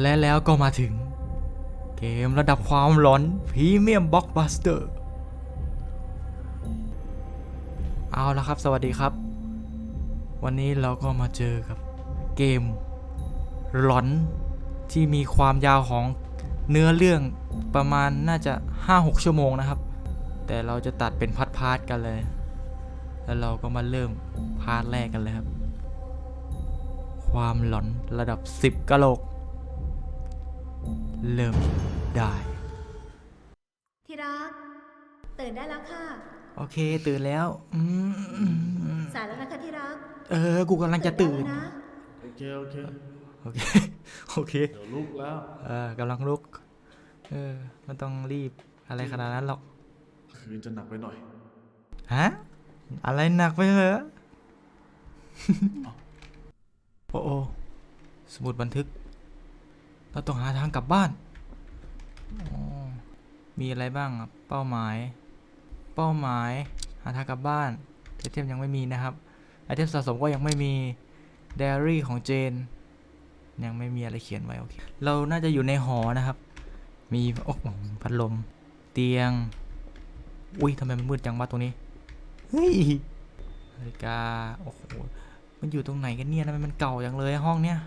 และแล้วก็มาถึง เกมระดับความหลอนพรีเมียมบ็อกบัสเตอร์ เอาละครับ สวัสดีครับ วันนี้เราก็มาเจอกับเกมหลอนที่มีความยาวของเนื้อเรื่องประมาณน่าจะ 5-6 ชั่วโมงนะครับ แต่เราจะตัดเป็นพาร์ทๆกันเลย แล้วเราก็มาเริ่มพาร์ทแรกกันเลยครับ ความหลอนระดับ 10กะโหลก เริ่มได้ ที่รัก ตื่นได้แล้วค่ะ โอเค ตื่นแล้วอืมสายแล้วนะคะที่รักเออ กูกำลังจะตื่น ได้แล้วนะ โอเค โอเค โอเค โอเค เดี๋ยวลุกแล้ว เออกำลังลุก เออไม่ต้องรีบอะไรขนาดนั้นหรอก คืนจะหนักไปหน่อย ฮะ อะไรหนักไปเหรอ โอ้โอสมุดบันทึก เราต้องหาทางกลับบ้านมีอะไรบ้างอะเป้าหมาย เป้าหมาย หาทางกลับบ้านไอเทมยังไม่มีนะครับไอเทมสะสมก็ยังไม่มีไดอารี่ของเจน ยังไม่มีอะไรเขียนไว้โอเคเราน่าจะอยู่ในหอนะครับ มีโอ้โหพัดลม เตียง อุ้ยทำไมมันมืดจังวะตรงนี้เฮ้ยนาฬิกาโอ้โหมันอยู่ตรงไหนกันเนี่ยทำไมมันเก่าจังเลยห้องเนี้ย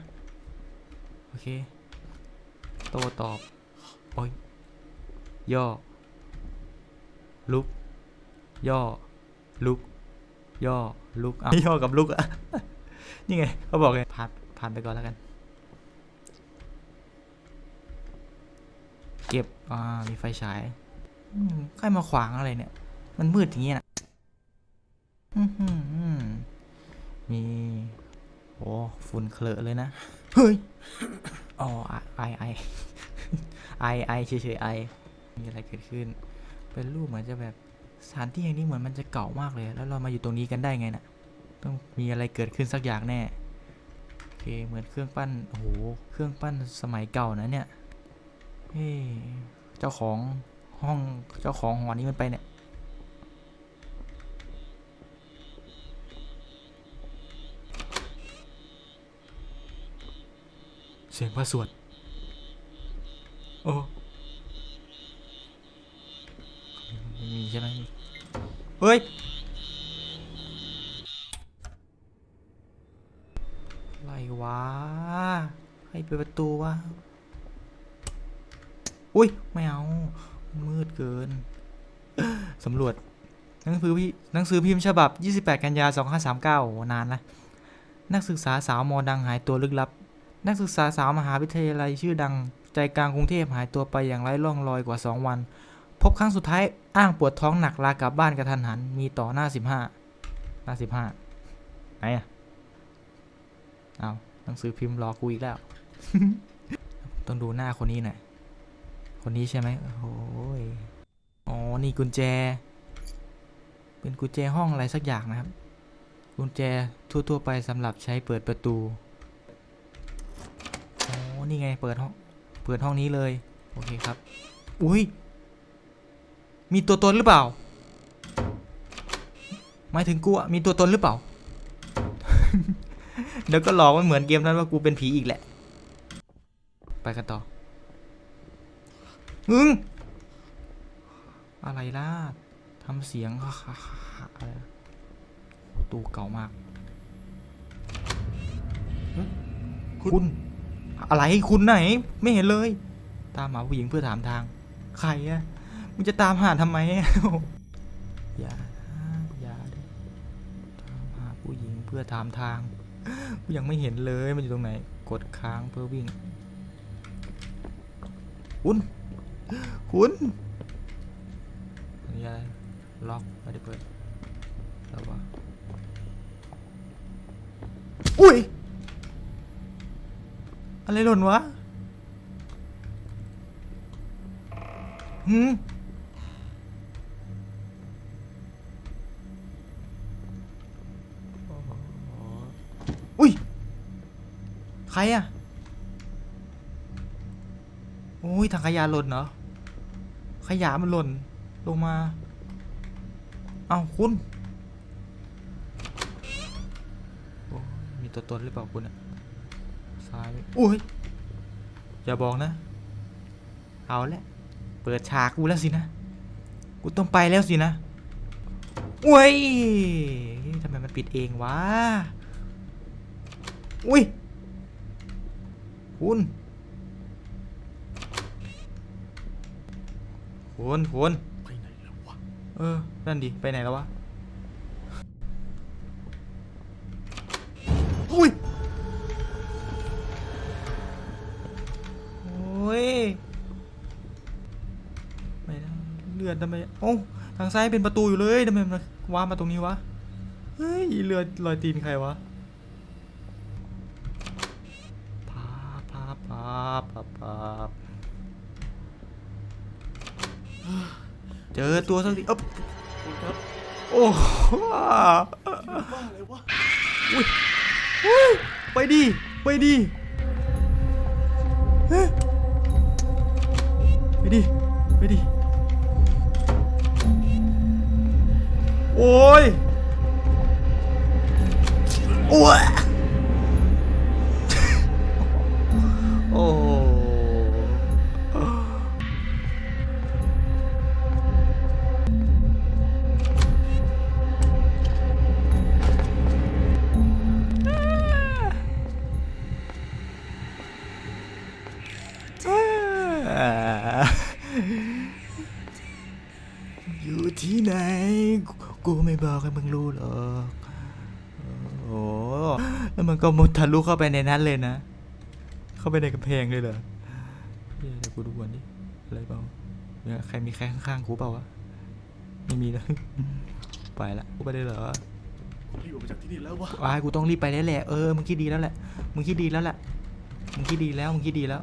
โอเค โตตอบโอ้ยย่อ ลุก ย่อ ลุก ย่อ ลุกอะย่อกับลุกอะ นี่ไงเขาบอกไงผ่านผ่านไปก่อนแล้วกัน เก็บ อ่า มีไฟฉายอืมใครมาขวางอะไรเนี่ย มันมืดอย่างเงี้ยนะอื้อหือมีโอ้ฝุ่นเคลอะเลยนะ เฮ้ยอ๋อ ไอไอเฉยๆไอมีอะไรเกิดขึ้น เป็นรูปเหมือนจะแบบสถานที่แห่งนี้เหมือนมันจะเก่ามากเลย แล้วเรามาอยู่ตรงนี้กันได้ไงน่ะต้องมีอะไรเกิดขึ้นสักอย่างแน่โอเคเหมือนเครื่องปั้นโอ้โหเครื่องปั้นสมัยเก่านะเนี่ยเฮ้เจ้าของห้องเจ้าของหอนี้มันไปเนี่ยเสียงพระสวด โอ้ไม่มีใช่ไหมมีเฮ้ยอะไรวะ ให้เปิดประตูวะ อุ้ย ไม่เอา มืดเกิน สำรวจ หนังสือพี่หนังสือพิมพ์ฉบับ 28 กันยา 2539โอ้นานละนักศึกษาสาวมอดังหายตัวลึกลับ นักศึกษาสาวมหาวิทยาลัยชื่อดัง ใจกลางกรุงเทพหายตัวไปอย่างไร้ร่องรอยกว่า 2 วัน พบครั้งสุดท้ายอ้างปวดท้องหนักลากลับบ้านกระทันหัน มีต่อหน้า 15 หน้า 15 ไหนอะเอาหนังสือพิมพ์รอกูอีกแล้ว ต้องดูหน้าคนนี้หน่อย คนนี้ใช่ไหมโอ้ยอ๋อ นี่กุญแจ เป็นกุญแจห้องอะไรสักอย่างนะครับ กุญแจทั่วๆไปสำหรับใช้เปิดประตูอ๋อนี่ไงเปิดห้อง เปิดห้องนี้เลย โอเคครับ อุ้ย มีตัวตนหรือเปล่า หมายถึงกูอะมีตัวตนหรือเปล่า เดี๋ยวก็หลอกมันเหมือนเกมนั้นว่ากูเป็นผีอีกแหละ ไปกันต่อมึงอะไรล่ะทำเสียงอะไรตูเก่ามาก คุณ อะไรคุณไหน ไม่เห็นเลย ตามหาผู้หญิงเพื่อถามทาง ใครอะมึงจะตามหาทำไมอย่าอย่าดิตามหาผู้หญิงเพื่อถามทางกูยังไม่เห็นเลยมันอยู่ตรงไหน กดค้างเพื่อวิ่ง คุณคุณอันนี้อะไรล็อกไม่ได้เปิดแล้ววะอุ้ย อะไรหล่นวะหืมอุ้ย ใครอะโอ้ยถังขยะหล่นเหรอ ขยะมันหล่น ลงมา เอ้าคุณ มีตัวตนหรือเปล่าคุณอะ ซ้ายอุ้ยอย่าบอกนะ เอาละเปิดฉากกูแล้วสินะ กูต้องไปแล้วสินะเว้ยทำไมมันปิดเองวะอุ้ยคุณคุณคุณไปไหนแล้ววะเออ นั่นดิ ไปไหนแล้ววะ ทำไมโอ้าทางซ้ายเป็นประตูอยู่เลยทำไมมันวามาตรงนี้วะเฮ้ยเลือดรอยตีนใครวะพาพาพาพาพาเจอตัวสักทีอ๊บคุณครับโอ้โหบ้าเลยวะไปดิไปดิเฮ้ยไปดิไปดิ โอ้ยโอ้ยโอ้อยู่ที่ไหน กูกูไม่บอกให้มึงรู้หรอกโอ้โหแล้วมันก็มุดทะลุเข้าไปในนั้นเลยนะ เข้าไปในกำแพงเลยเหรอเดี๋ยวเดี๋ยวกูดูก่อนดิอะไรเปล่าเนี่ยใครมีใครข้างๆกูเปล่าวะไม่มีนะไปละกูไปได้เหรอผมรีบออกไปจากที่นี่แล้ววะว้ายกูต้องรีบไปแล้วแหละเออมึงคิดดีแล้วแหละมึงคิดดีแล้วแหละมึงคิดดีแล้วมึงคิดดีแล้ว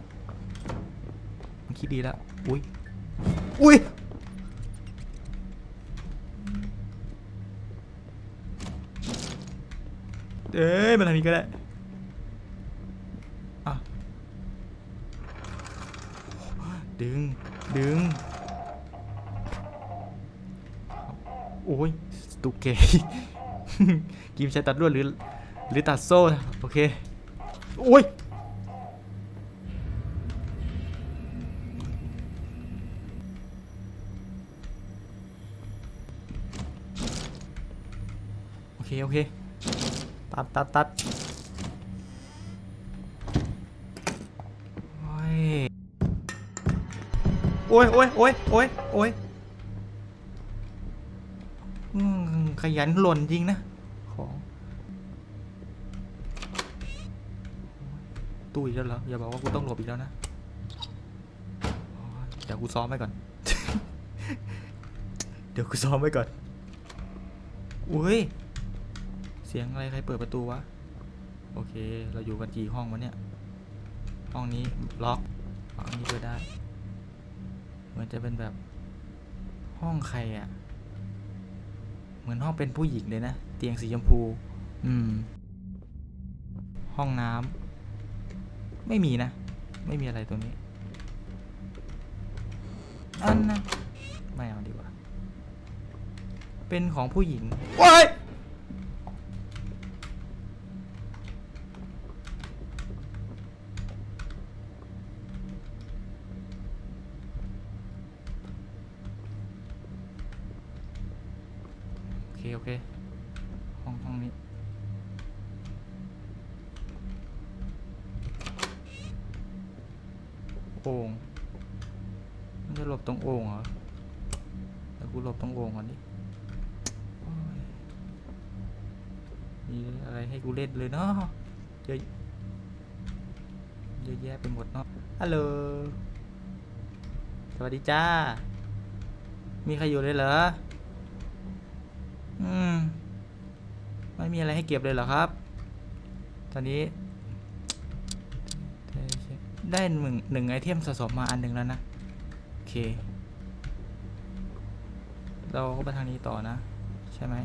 มึงคิดดีแล้วอุ้ยอุ้ย เอ้ยมาทางนี้ก็ได้อะดึง ดึง โอ้ยสตุกเกกิมใช้ตัดลวดหรือ หรือตัดโซ่นะโอเค โอ้ยโอเค โอเค ตัดตัดตัดโอ้ยโอ้ยโอ้ยโอ้ยโอ้ยอยอขยันหล่นจริงนะ ของตู้อีกแล้วเหรอ อย่าบอกว่ากูต้องหลบอีกแล้วนะเดี๋ยวกูซ้อมไว้ก่อน เดี๋ยวกูซ้อมไว้ก่อน อุ้ย เสียงอะไรใครเปิดประตูวะ โอเค เราอยู่กันกี่ห้องวะเนี่ย ห้องนี้ล็อกห้องนี้เปิดได้ เหมือนจะเป็นแบบห้องใครอะ่ะ เหมือนห้องเป็นผู้หญิงเลยนะ เตียงสีชมพู อืม ห้องน้ำไม่มีนะ ไม่มีอะไรตัวนี้ อันนะไม่เอาดีกว่า เป็นของผู้หญิงว้าย โอเคโอเคห้องห้องนี้โอ่งมันจะหลบตรงโอ่งเหรอแล้วกูหลบตรงโอ่งก่อนดิมีอะไรให้กูเล่นเลยเนาะเยอะเยอะแยะไปหมดเนาะฮัลโหลสวัสดีจ้า มีใครอยู่เลยเหรอม ไม่มีอะไรให้เก็บเลยเหรอครับ ตอนนี้ ได้หนึ่งหนึ่งไอเทมสะสมมาอันหนึ่งแล้วนะ โอเค เราก็ไปทางนี้ต่อนะ ใช่ไหม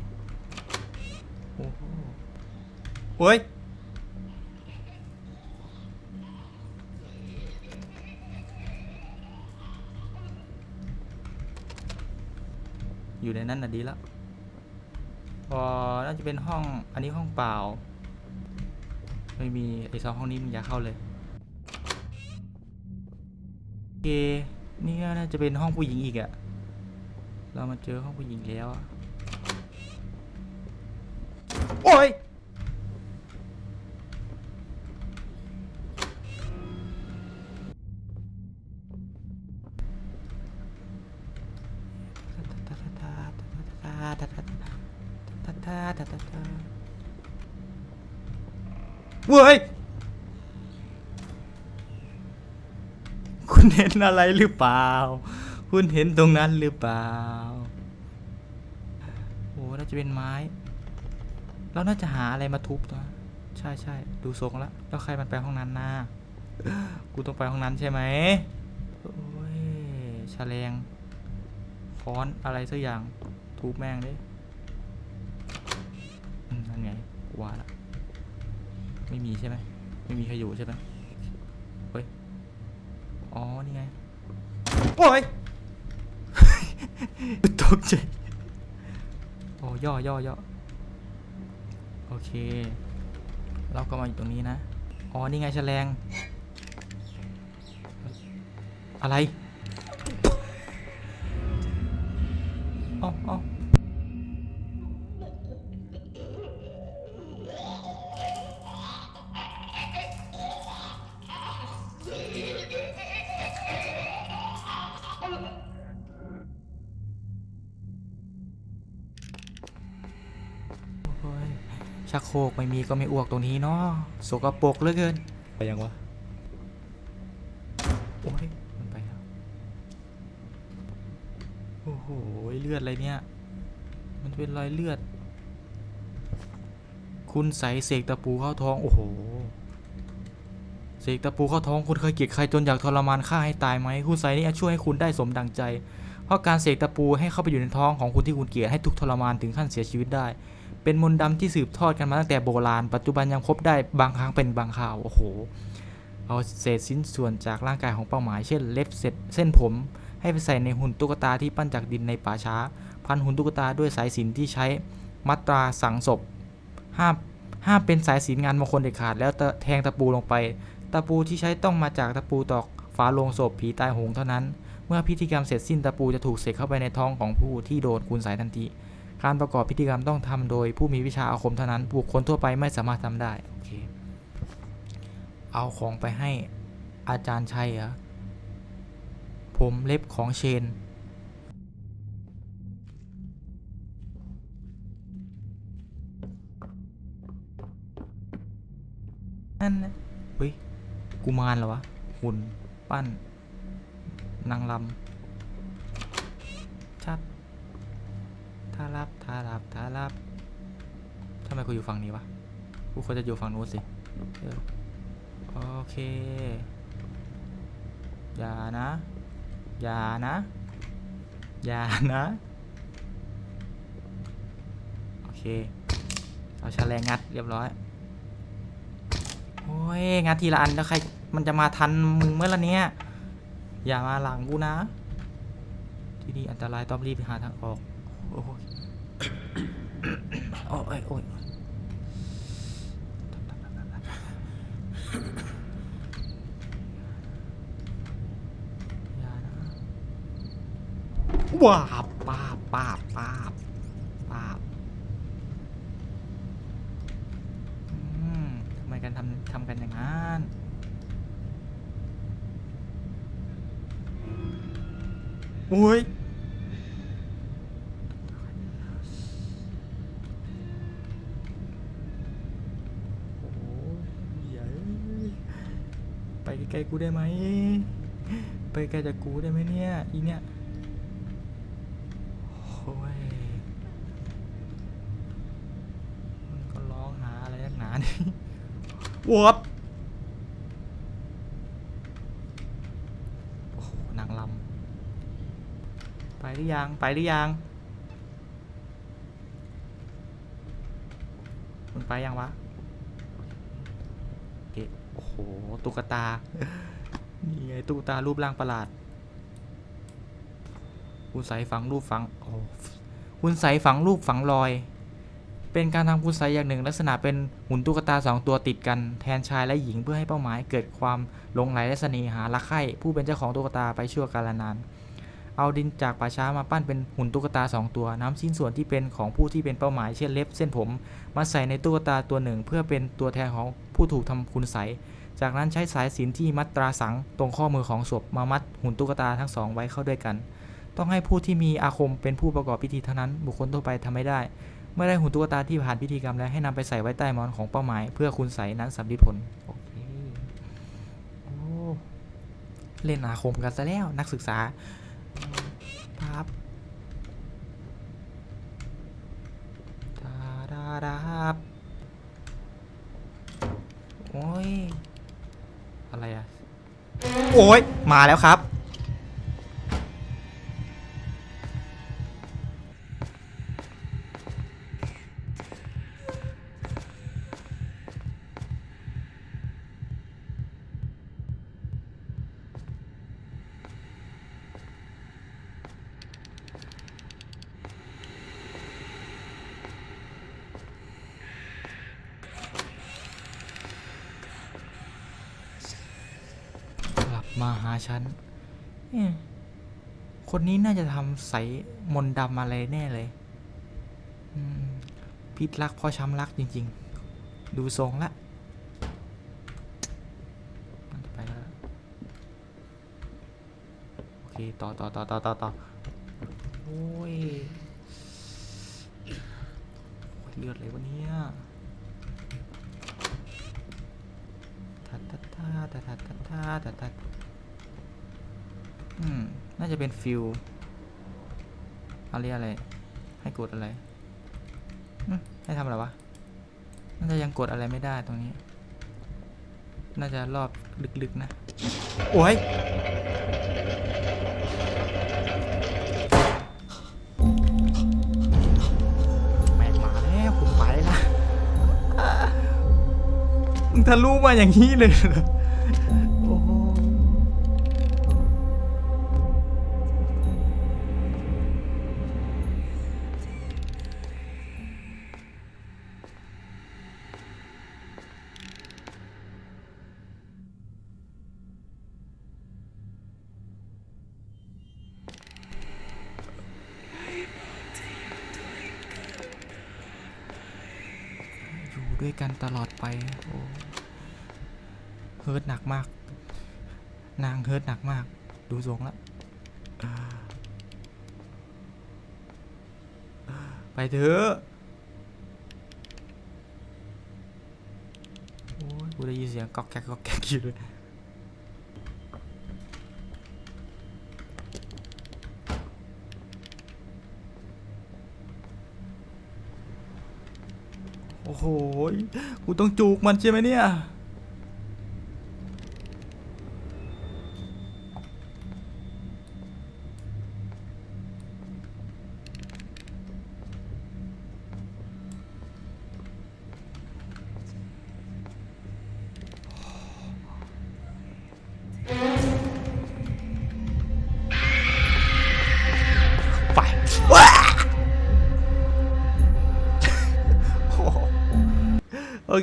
โอ้โหเฮ้ยอยู่ในนั้นน่ะดีแล้ว อน่าจะเป็นห้องอันนี้ห้องเปล่า ไม่มีไอซองห้องนี้มึงอย่าเข้าเลยโอเคนี่ก็น่าจะเป็นห้องผู้หญิงอีกอะเรามาเจอห้องผู้หญิงแล้วโอ้ย ว้ยคุณเห็นอะไรหรือเปล่า คุณเห็นตรงนั้นหรือเปล่า โอ้น่าจะเป็นไม้ เราน่าจะหาอะไรมาทุบนะใช่ใช่ดูทรงแล้วแล้วใครมันไปห้องนั้นน่ากูต้องไปห้องนั้นใช่ไหมโอ้ยแฉลงค้อนอะไรสักอย่างทุบแม่งเลยอืมนั่นไงว่าละ ไม่มีใช่ไหมไม่มีใครอยู่ใช่ไหมเฮ้ย อ๋อ นี่ไง โอ้ยตกใจโอ้ย่อย่อย่อโอเค เราก็มาอยู่ตรงนี้นะ อ๋อ นี่ไงแฉลง อะไรเอ๋อ รกไม่มีก็ไม่อ้วกตรงนี้เนาะสกปรกเหลือเกิน ไปยังวะ โอ้ยมันไปแล้ว โอ้โห เลือดอะไรเนี่ย มันเป็นรอยเลือด คุณใส่เสกตะปูเข้าท้อง โอ้โห เสกตะปูเข้าท้อง คุณเคยเกลียดใครจนอยากทรมานฆ่าให้ตายไหม คุณใส่นี่จะช่วยให้คุณได้สมดังใจ เพราะการเสกตะปูให้เข้าไปอยู่ในท้องของคุณที่คุณเกลียดให้ทุกข์ทรมานถึงขั้นเสียชีวิตได้ เป็นมนต์ดำที่สืบทอดกันมาตั้งแต่โบราณ ปัจจุบันยังพบได้บางครั้งเป็นบางข่าว โอ้โห เอาเศษชิ้นส่วนจากร่างกายของเป้าหมาย เช่นเล็บเศษเส้นผม ให้ไปใส่ในหุ่นตุ๊กตาที่ปั้นจากดินในป่าช้า พันหุ่นตุ๊กตาด้วยสายสินที่ใช้มัตราสังศพ ห้ามห้ามเป็นสายสินงานมงคลเด็ดขาด แล้วแทงตะปูลงไป ตะปูที่ใช้ต้องมาจากตะปูตอกฝาโลงศพผีตายโหงเท่านั้น เมื่อพิธีกรรมเสร็จสิ้นตะปูจะถูกเสกเข้าไปในท้องของผู้ที่โดนคุณสายทันที การประกอบพิธีกรรมต้องทำโดยผู้มีวิชาอาคมเท่านั้น บุคคลทั่วไปไม่สามารถทำได้ โอเค เอาของไปให้อาจารย์ชัยเหรอผมเล็บของเชน นั่นนะเฮ้ย กุมารเหรอวะ หุ่น ปั้น นางลำชัดารับทารับทารับทำไมกูอยู่ฝั่งนี้วะ กูควรจะอยู่ฝั่งนู้นสิโอเค อย่านะ อย่านะ อย่านะ โอเค เอาแฉลงงัดเรียบร้อย โอ้ย งัดทีละอันแล้วใคร มันจะมาทันมึงเมื่อละเนี้ยอย่ามาหลังกูนะ ที่นี่อันตรายต้องรีบหาทางออก โอ้ย โอ้ยโอ้ยว้าป้าป้าป้าป้าทำไมกันทำทำกันอย่างนั้นโอ้ย กลกูได้ไหม ไปไกลจากกูได้ไหมเนี่ย อีเนี่ยโอ้ยมันก็ร้องหาอะไรนักหนานี่วบโอ้โหนางลำ ไปหรือยัง ไปหรือยังมันไปยังวะเอ๊ะโอ้โหตุ๊กตา นี่ไงตุ๊กตารูปร่างประหลาด คุณใสฝังรูปฝังโอ้คุณใสฝังรูปฝังรอย เป็นการทำคุณไสอย่างหนึ่ง ลักษณะเป็นหุ่นตุ๊กตาสองตัวติดกันแทนชายและหญิงเพื่อให้เป้าหมายเกิดความหลงไหลและเสน่หารักใคร่ผู้เป็นเจ้าของตุ๊กตาไปชั่วกาลนานเอาดินจากป่าช้ามาปั้นเป็นหุ่นตุ๊กตาสองตัวน้ำชิ้นส่วนที่เป็นของผู้ที่เป็นเป้าหมายเช่นเล็บ เส้นผม มาใส่ในตุ๊กตาตัวหนึ่ง เพื่อเป็นตัวแทนของผู้ถูกทำคุณไส จากนั้นใช้สายสินที่มัดตราสังตรงข้อมือของศพมามัดหุ่นตุ๊กตาทั้งสองไว้เข้าด้วยกัน ต้องให้ผู้ที่มีอาคมเป็นผู้ประกอบพิธีเท่านั้น บุคคลทั่วไปทำไม่ได้ เมื่อได้หุ่นตุ๊กตาที่ผ่านพิธีกรรมแล้วให้นำไปใส่ไว้ใต้มอนของเป้าหมาย เพื่อคุณใส่นั้นสำลิดผลโอเคโอ้เล่นอาคมกันซะแล้วนักศึกษาครับดาดาดาบโอ้ย อะไรอะโอ้ยมาแล้วครับ มาหาฉันคนนี้น่าจะทำใสมนดำอะไรแน่เลยพิษรักพ่อช้ำรักจริง ๆ ดูทรงละไปแล้วโอเค ต่อต่อต่อต่อต่อต่อโอ้ยเลือดเลยวันนี้ทัดทัดทัดทัดทัดทัดทัด อืม น่าจะเป็นฟิวอะไรอะไร ให้กดอะไรให้ทำอะไรวะ น่าจะยังกดอะไรไม่ได้ตรงนี้ น่าจะรอบลึกๆนะ โอ้ยแม่มาแล้วผมไปละมึงทะลุมาอย่างนี้เลย ด้วยกันตลอดไปโอ้เฮิร์ตหนักมาก นางเฮิร์ตหนักมาก ดูทรงแล้วไปเถอะโอ้ยกูได้ยินเสียงกอกแกกกอกแกกอยู่เลย กูต้องจูกมันใช่ไหมเนี่ย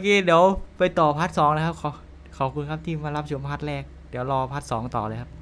เคเดี๋ยวไปต่อพาร์ทสองนะครับขอขอบคุณครับที่มารับชมพาร์ทแรก เดี๋ยวรอพาร์ทสองต่อเลยครับ